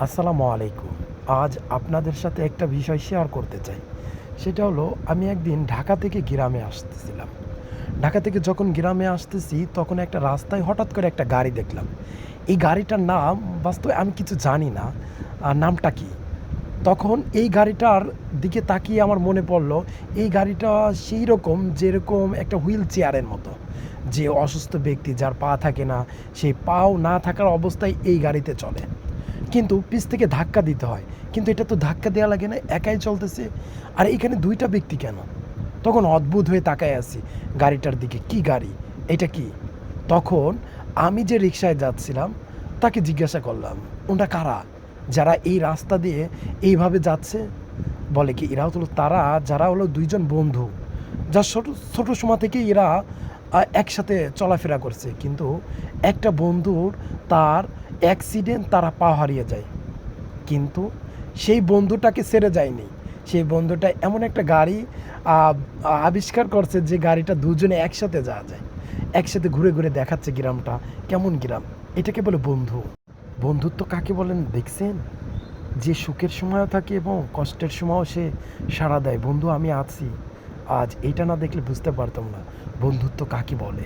আসসালামু আলাইকুম। আজ আপনাদের সাথে একটা বিষয় শেয়ার করতে চাই। সেটা হলো, আমি একদিন ঢাকা থেকে গ্রামে আসতেছিলাম। ঢাকা থেকে যখন গ্রামে আসতেছি, তখন একটা রাস্তায় হঠাৎ করে একটা গাড়ি দেখলাম। এই গাড়িটার নাম, বাস্তবে আমি কিছু জানি না। নামটা কি? তখন এই গাড়িটার দিকে তাকিয়ে আমার মনে পড়ল, এই গাড়িটা সেই রকম যেরকম একটা হুইল চেয়ারের মতো। যে অসুস্থ ব্যক্তি যার পা থাকে না সেই পাও না থাকার অবস্থায় এই গাড়িতে চলে। কিন্তু পিস থেকে ধাক্কা দিতে হয়। কিন্তু এটা তো ধাক্কা দেওয়া লাগে না, একাই চলতেছে। আর এখানে দুইটা ব্যক্তি কেন? তখন অদ্ভুত হয়ে তাকায় আছি, গাড়িটার দিকে, কি গাড়ি? এটা কি? তখন আমি যে রিক্সায় যাচ্ছিলাম, তাকে জিজ্ঞাসা করলাম, ওটা কারা? যারা এই রাস্তা দিয়ে এইভাবে যাচ্ছে? বলে কি, এরা হলো তারা, যারা হলো দুইজন বন্ধু। যা ছোট ছোট সময় থেকে এরা একসাথে চলাফেরা করছে। কিন্তু একটা বন্ধুর তার অ্যাক্সিডেন্ট তারা পা হারিয়ে যায়। কিন্তু সেই বন্ধুটাকে ছেড়ে যায়নি। সেই বন্ধুটা এমন একটা গাড়ি আবিষ্কার করছে যে গাড়িটা দুজনে একসাথে যাওয়া যায়। একসাথে ঘুরে ঘুরে দেখাচ্ছে গ্রামটা। কেমন গ্রাম? এটাকে বলে বন্ধু। বন্ধুত্ব কাকে বলেন দেখছেন? যে সুখের সময়ও থাকে এবং কষ্টের সময়ও সে সাড়া দেয়। বন্ধু, আমি আছি। আজ এটা না দেখলে বুঝতে পারতাম না। বন্ধুত্ব কাকে বলে?